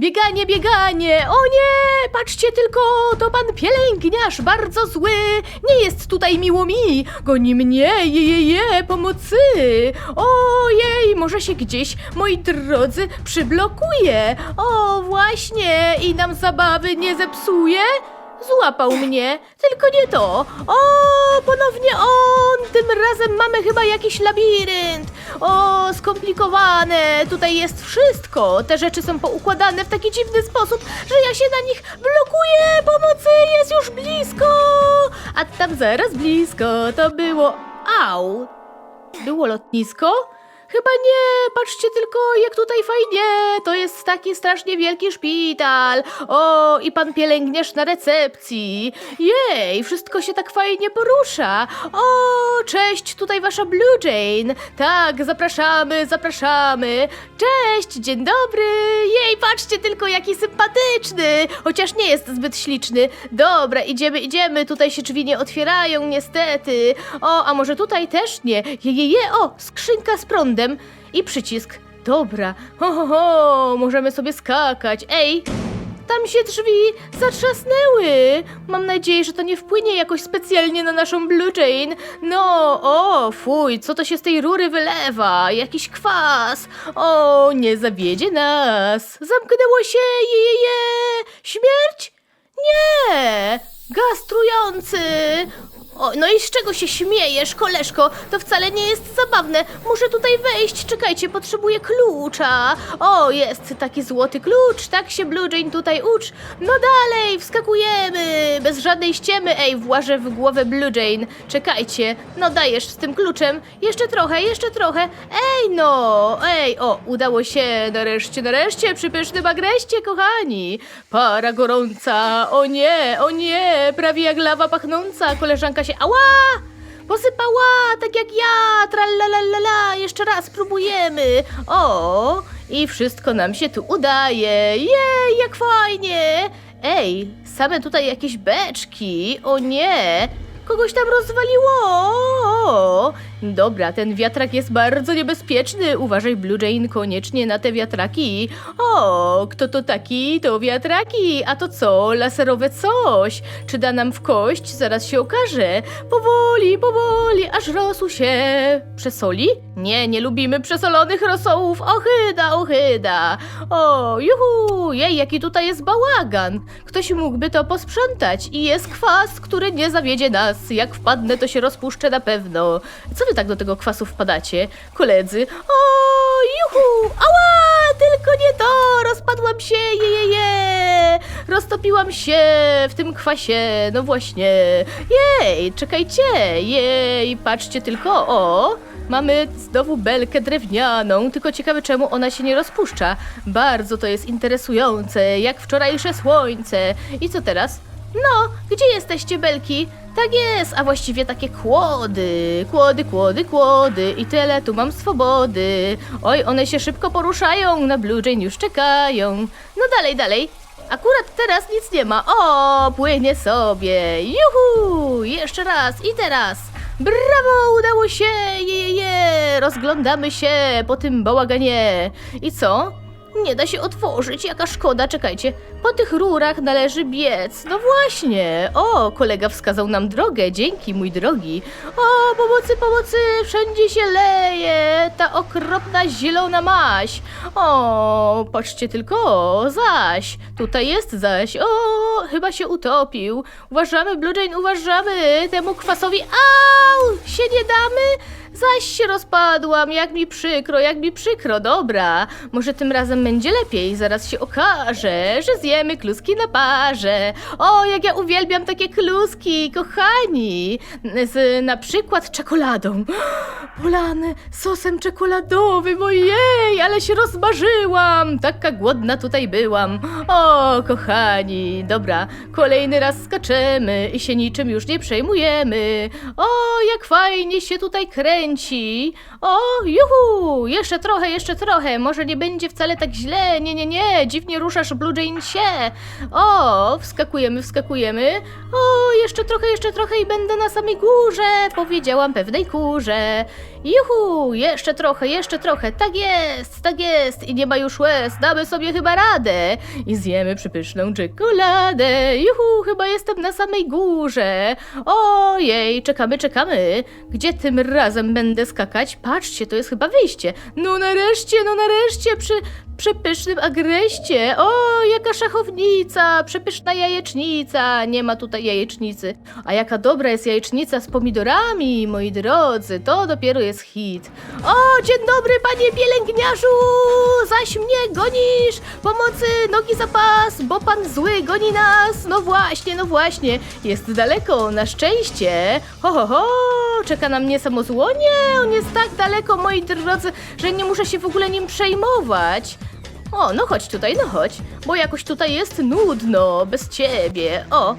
Bieganie, bieganie! O nie! Patrzcie tylko, to pan pielęgniarz, bardzo zły! Nie jest tutaj miło mi! Goni mnie, je, je, je, pomocy! Ojej, może się gdzieś, moi drodzy, przyblokuje! O, właśnie! I nam zabawy nie zepsuje? Złapał mnie, tylko nie to. O, ponownie razem mamy chyba jakiś labirynt. O, skomplikowane. Tutaj jest wszystko. Te rzeczy są poukładane w taki dziwny sposób, że ja się na nich blokuję. Pomocy jest już blisko. A tam zaraz blisko to było. Au! Było lotnisko? Chyba nie, patrzcie tylko, jak tutaj fajnie. To jest taki strasznie wielki szpital. O, i pan pielęgniarz na recepcji. Jej, wszystko się tak fajnie porusza. O, cześć, tutaj wasza Blue Jane. Tak, zapraszamy, zapraszamy. Cześć, dzień dobry. Jej, patrzcie tylko, jaki sympatyczny. Chociaż nie jest zbyt śliczny. Dobra, idziemy, idziemy. Tutaj się drzwi nie otwierają, niestety. O, a może tutaj też nie? Je, je, je. O, skrzynka z prądem i przycisk. Dobra, ho, ho, ho, możemy sobie skakać. Ej, tam się drzwi zatrzasnęły. Mam nadzieję, że to nie wpłynie jakoś specjalnie na naszą Blue Jane. No, o, fuj, co to się z tej rury wylewa? Jakiś kwas. O, nie zawiedzie nas. Zamknęło się, je, je, je. Śmierć? Nie! Gaz trujący! O, no i z czego się śmiejesz, koleżko? To wcale nie jest zabawne. Muszę tutaj wejść. Czekajcie, potrzebuję klucza. O, jest taki złoty klucz. Tak się Blue Jane tutaj ucz. No dalej, wskakujemy. Bez żadnej ściemy. Ej, włażę w głowę Blue Jane. Czekajcie. No dajesz z tym kluczem. Jeszcze trochę, jeszcze trochę. Ej, no. Ej, o, udało się. Nareszcie, nareszcie. Przy pysznym agreście, kochani. Para gorąca. O nie, o nie. Prawie jak lawa pachnąca. Koleżanka się... Ała! Posypała, tak jak ja, tralalala, jeszcze raz spróbujemy. O, i wszystko nam się tu udaje. Jej, jak fajnie. Ej, same tutaj jakieś beczki. O nie, kogoś tam rozwaliło. Dobra, ten wiatrak jest bardzo niebezpieczny. Uważaj, Blue Jane, koniecznie na te wiatraki. O, kto to taki? To wiatraki. A to co? Laserowe coś. Czy da nam w kość? Zaraz się okaże. Powoli, powoli, aż rosół się przesoli? Nie, nie lubimy przesolonych rosołów. Ochyda, ochyda. O, juhu, jej, jaki tutaj jest bałagan. Ktoś mógłby to posprzątać. I jest kwas, który nie zawiedzie nas. Jak wpadnę, to się rozpuszczę na pewno. Co wy tak do tego kwasu wpadacie, koledzy? O, juhu! Ała! Tylko nie to! Rozpadłam się, je, je, je! Roztopiłam się w tym kwasie, no właśnie. Jej, czekajcie! Jej, patrzcie tylko, o! Mamy znowu belkę drewnianą, tylko ciekawe czemu ona się nie rozpuszcza. Bardzo to jest interesujące, jak wczorajsze słońce. I co teraz? No, gdzie jesteście, belki? Tak jest, a właściwie takie kłody. Kłody, kłody, kłody i tyle, tu mam swobody. Oj, one się szybko poruszają, na Blue Jane już czekają. No dalej, dalej. Akurat teraz nic nie ma. O, płynie sobie. Juhu! Jeszcze raz i teraz. Brawo, udało się! Je, je, je. Rozglądamy się po tym bałaganie. I co? Nie da się otworzyć, jaka szkoda, czekajcie. Po tych rurach należy biec. No właśnie. O, kolega wskazał nam drogę, dzięki mój drogi. O, pomocy, pomocy, wszędzie się leje. Ta okropna zielona maź. O, patrzcie tylko, zaś. Tutaj jest zaś. O, chyba się utopił. Uważamy, Blue Jane, uważamy. Temu kwasowi, au, się nie damy. Zaś się rozpadłam, jak mi przykro, jak mi przykro, dobra. Może tym razem będzie lepiej, zaraz się okaże, że zjemy kluski na parze. O, jak ja uwielbiam takie kluski, kochani. Z na przykład czekoladą. Polany sosem czekoladowym, ojej, ale się rozmarzyłam. Taka głodna tutaj byłam. O, kochani, dobra, kolejny raz skaczemy i się niczym już nie przejmujemy. O, jak fajnie się tutaj kręci. O, juhu, jeszcze trochę, jeszcze trochę, może nie będzie wcale tak źle. Nie, nie, nie, dziwnie ruszasz Blue Jane się. O, wskakujemy, wskakujemy. O, jeszcze trochę, jeszcze trochę i będę na samej górze, powiedziałam pewnej kurze. Juhu, jeszcze trochę, jeszcze trochę. Tak jest, tak jest. I nie ma już łez. Damy sobie chyba radę. I zjemy przypyszną czekoladę. Juhu, chyba jestem na samej górze. Ojej, czekamy, czekamy. Gdzie tym razem będę skakać? Patrzcie, to jest chyba wyjście. No nareszcie, no nareszcie, przy przepysznym agreście. O, jaka szachownica, przepyszna jajecznica. Nie ma tutaj jajecznicy. A jaka dobra jest jajecznica z pomidorami, moi drodzy. To dopiero jest hit. O, dzień dobry, panie pielęgniarzu. Zaś mnie gonisz. Pomocy, nogi za pas, bo pan zły goni nas. No właśnie, no właśnie. Jest daleko, na szczęście. Ho, ho, ho. Czeka na mnie samozłonie. On jest tak daleko, moi drodzy, że nie muszę się w ogóle nim przejmować. O, no chodź tutaj, no chodź, bo jakoś tutaj jest nudno, bez ciebie. O,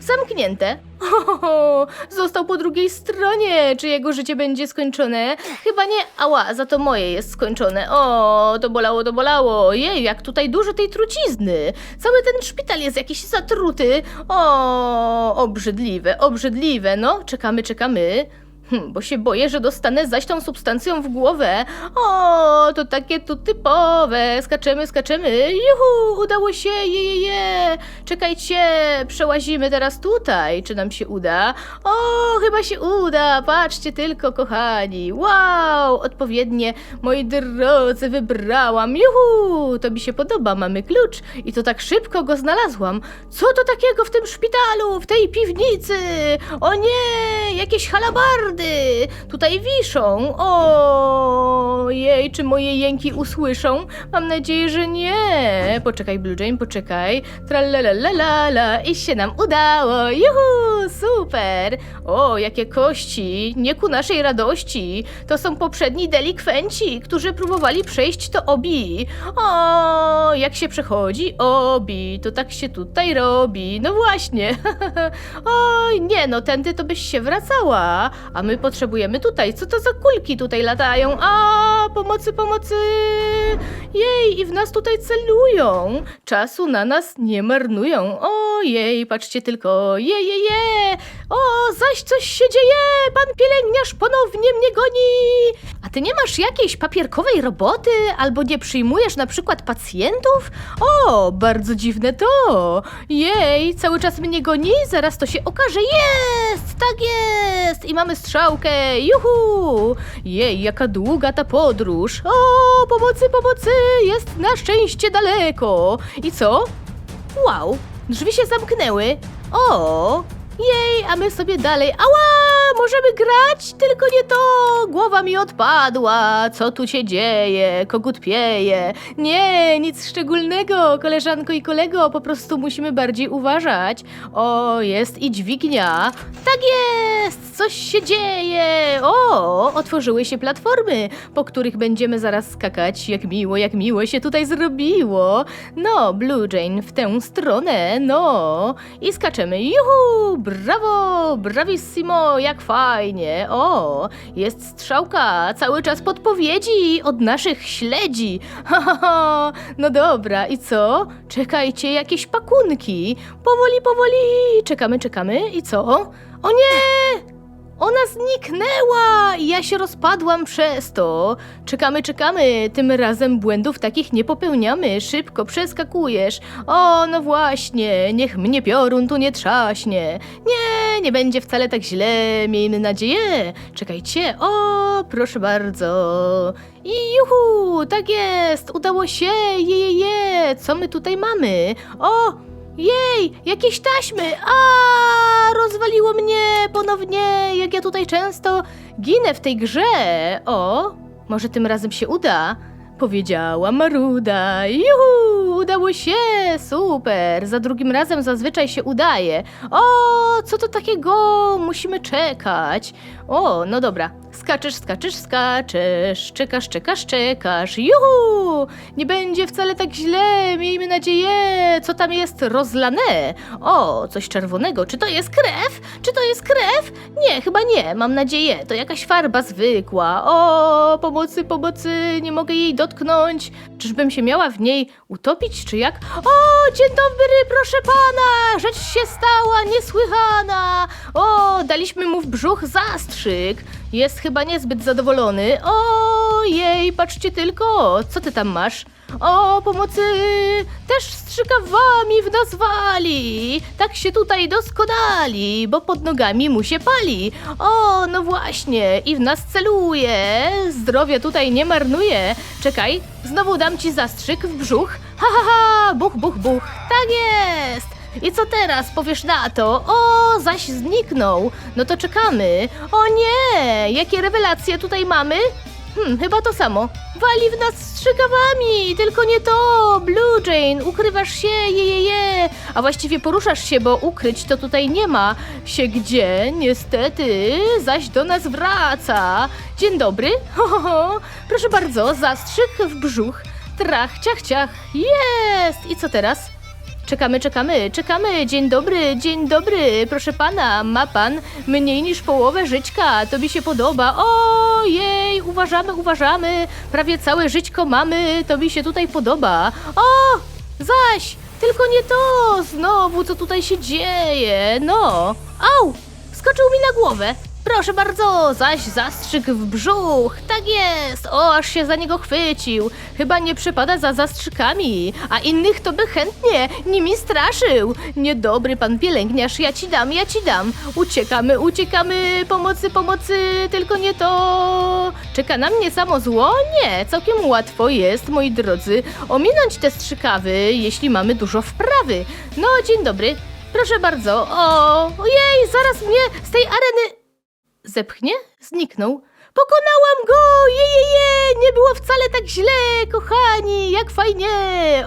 zamknięte. Ho, został po drugiej stronie. Czy jego życie będzie skończone? Chyba nie. Ała, za to moje jest skończone. O, to bolało, to bolało. Jej, jak tutaj dużo tej trucizny. Cały ten szpital jest jakiś zatruty. O, obrzydliwe, obrzydliwe. No, czekamy, czekamy. Hm, bo się boję, że dostanę zaś tą substancją w głowę. O, to takie tu typowe. Skaczemy, skaczemy. Juhu, udało się, je, je, je. Czekajcie, przełazimy teraz tutaj. Czy nam się uda? O, chyba się uda. Patrzcie tylko, kochani. Wow, odpowiednie, moi drodzy, wybrałam. Juhu, to mi się podoba. Mamy klucz i to tak szybko go znalazłam. Co to takiego w tym szpitalu, w tej piwnicy? O nie, jakieś halabardy tutaj wiszą. O jej, czy moje jęki usłyszą? Mam nadzieję, że nie. Poczekaj, Blue Jane, poczekaj. Tralalalala i się nam udało. Juhu, super. O, jakie kości. Nie ku naszej radości. To są poprzedni delikwenci, którzy próbowali przejść to obi. O, jak się przechodzi obi, to tak się tutaj robi. No właśnie. Oj, nie no, tędy to byś się wracała. A my potrzebujemy tutaj. Co to za kulki tutaj latają? A, pomocy, pomocy! Jej, i w nas tutaj celują. Czasu na nas nie marnują. Ojej, patrzcie tylko. Je, je, je! O, zaś coś się dzieje! Pan pielęgniarz ponownie mnie goni! A ty nie masz jakiejś papierkowej roboty? Albo nie przyjmujesz na przykład pacjentów? O, bardzo dziwne to! Jej, cały czas mnie goni, zaraz to się okaże. Jest! Tak jest! I mamy strzałkę! Juhu! Jej, jaka długa ta podróż! O, pomocy, pomocy! Jest na szczęście daleko! I co? Wow, drzwi się zamknęły. O, jej, a my sobie dalej. Ała, możemy grać? Tylko nie to. Głowa mi odpadła. Co tu się dzieje? Kogut pieje. Nie, nic szczególnego, koleżanko i kolego. Po prostu musimy bardziej uważać. O, jest i dźwignia. Tak jest, coś się dzieje. O, otworzyły się platformy, po których będziemy zaraz skakać. Jak miło, jak miło się tutaj zrobiło. No, Blue Jane, w tę stronę, no. I skaczemy. Juhu, brawo, bravissimo, jak fajnie. O, jest strzałka, cały czas podpowiedzi od naszych śledzi. Ha, ha, ha. No dobra, i co? Czekajcie, jakieś pakunki. Powoli, powoli. Czekamy, czekamy. I co? O nie! Ona zniknęła i ja się rozpadłam przez to. Czekamy, czekamy. Tym razem błędów takich nie popełniamy. Szybko przeskakujesz. O, no właśnie. Niech mnie piorun tu nie trzaśnie. Nie, nie będzie wcale tak źle. Miejmy nadzieję. Czekajcie. O, proszę bardzo. I juhu, tak jest. Udało się. Je, je, je. Co my tutaj mamy? O, jej, jakieś taśmy! A, rozwaliło mnie ponownie, jak ja tutaj często ginę w tej grze. O, może tym razem się uda. Powiedziała Maruda. Juhu, udało się, super. Za drugim razem zazwyczaj się udaje. O, co to takiego? Musimy czekać. O, no dobra. Skaczesz, skaczesz, skaczesz. Czekasz, czekasz, czekasz. Juhu! Nie będzie wcale tak źle. Miejmy nadzieję. Co tam jest rozlane? O, coś czerwonego. Czy to jest krew? Czy to jest krew? Nie, chyba nie. Mam nadzieję. To jakaś farba zwykła. O, pomocy, pomocy. Nie mogę jej dotknąć. Czyżbym się miała w niej utopić, czy jak? O, dzień dobry, proszę pana. Rzecz się stała niesłychana. O, daliśmy mu w brzuch zastrzyk. Jest chyba niezbyt zadowolony. Ojej, patrzcie tylko, co ty tam masz? O, pomocy! Też strzykawami w nas wali! Tak się tutaj doskonali, bo pod nogami mu się pali. O, no właśnie, i w nas celuje. Zdrowie tutaj nie marnuje. Czekaj, znowu dam ci zastrzyk w brzuch. Ha, ha, ha, buch, buch, buch. Tak jest! I co teraz powiesz na to? O, zaś zniknął. No to czekamy. O nie, jakie rewelacje tutaj mamy? Hmm, chyba to samo. Wali w nas strzykawami, tylko nie to. Blue Jane, ukrywasz się, je, je, je. A właściwie poruszasz się, bo ukryć to tutaj nie ma się gdzie. Niestety, zaś do nas wraca. Dzień dobry. Ho, ho, ho. Proszę bardzo, zastrzyk w brzuch. Trach, ciach, ciach. Jest! I co teraz? Czekamy, czekamy, czekamy. Dzień dobry, dzień dobry. Proszę pana, ma pan mniej niż połowę żyćka. To mi się podoba. Ojej, uważamy, uważamy. Prawie całe żyćko mamy. To mi się tutaj podoba. O, zaś, tylko nie to. Znowu, co tutaj się dzieje? No. Au, skoczył mi na głowę. Proszę bardzo, zaś zastrzyk w brzuch. Tak jest. O, aż się za niego chwycił. Chyba nie przypada za zastrzykami, a innych to by chętnie nimi straszył. Niedobry pan pielęgniarz, ja ci dam, ja ci dam. Uciekamy, uciekamy, pomocy, pomocy, tylko nie to. Czeka na mnie samo zło? Nie, całkiem łatwo jest, moi drodzy, ominąć te strzykawy, jeśli mamy dużo wprawy. No, dzień dobry. Proszę bardzo. O, ojej, zaraz mnie z tej areny zepchnie? Zniknął. Pokonałam go! Je, je, je! Nie było wcale tak źle, kochani! Jak fajnie!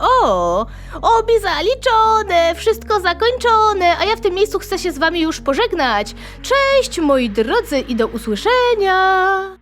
O! Obi zaliczone! Wszystko zakończone! A ja w tym miejscu chcę się z wami już pożegnać. Cześć, moi drodzy, i do usłyszenia!